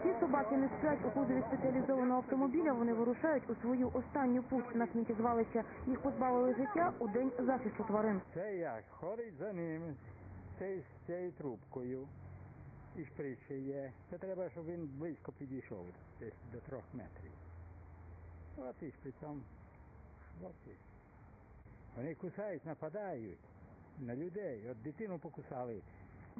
Всі собаки не сплять у кузові спеціалізованого автомобіля. Вони вирушають у свою останню путь на сміттєзвалище. Їх позбавили життя у день захисту тварин. Це як? Ходить за ним з цією, трубкою і шпричує. Це треба, щоб він близько підійшов, десь до трьох метрів. От і шприцом. От і. Вони кусають, нападають на людей. От дитину покусали.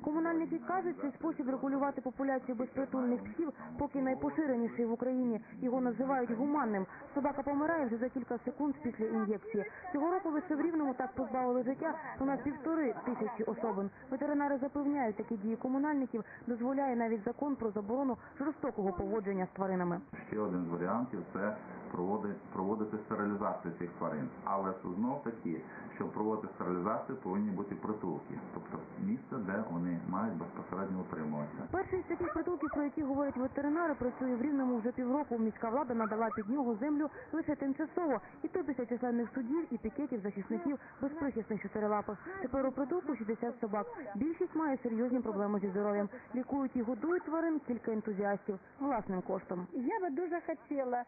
Комунальники кажуть, цей спосіб регулювати популяцію безпритульних псів поки найпоширеніший в Україні. Його називають гуманним. Собака помирає вже за кілька секунд після ін'єкції. Цього року лише в Рівному так позбавили життя понад півтори тисячі особин. Ветеринари запевняють, такі дії комунальників дозволяє навіть закон про заборону жорстокого поводження з тваринами. Ще один варіантів це проводити, проводити стерилізацію цих тварин. Але ж знов таки, щоб проводити стерилізацію, повинні бути притулки, тобто місце, де вони мають безпосередньо утримуватися. Перший з таких притулків, про які говорять ветеринари, працює в Рівному вже півроку. Міська влада надала під нього землю лише тимчасово, і то після численних судів і пікетів захисників безприхисних чотирилапих. Тепер у притулку 60 собак. Більшість має серйозні проблеми зі здоров'ям. Лікують і годують тварин кілька ентузіастів власним коштом. Я бы дуже хотела,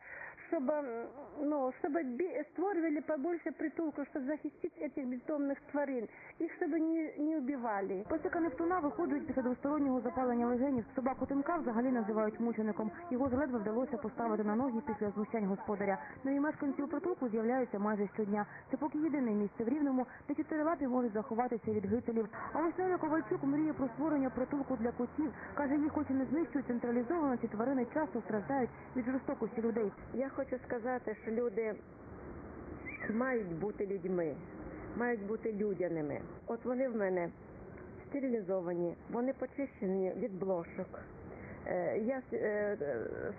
чтобы, м, ну, чтобы бе- створювали побольше притулков, чтобы захистить этих бездомных тварин. Их чтобы не, не убивали. Песика Нептуна виходить після двостороннього запалення легенів. Собаку Тимка взагалі називають мучеником. Його зледве вдалося поставити на ноги після знущань господаря. Нові мешканці у притулку з'являються майже щодня. Це поки єдине місце в Рівному, де чотирилапі можуть заховатися від гителів. А ось Неля Ковальчук мріє про створення притулку для котів. Каже, їх хоч і не знищують централізовано, ці тварини часто страждають від жорстокості людей. Я хочу сказати, що люди мають бути людьми, мають бути людяними. От вони в мене стерилізовані, вони почищені від блошок. Е, Я е,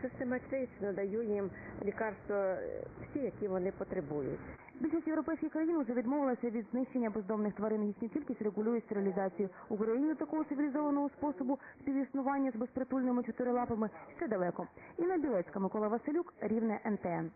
систематично даю їм лікарства е, всі, які вони потребують. Більшість європейських країн вже відмовилася від знищення бездомних тварин. Їхню кількість регулює стерилізацію. Україні такого цивілізованого способу співіснування з безпритульними чотирилапами ще далеко. Інна Білецька, Микола Василюк, Рівне НТН.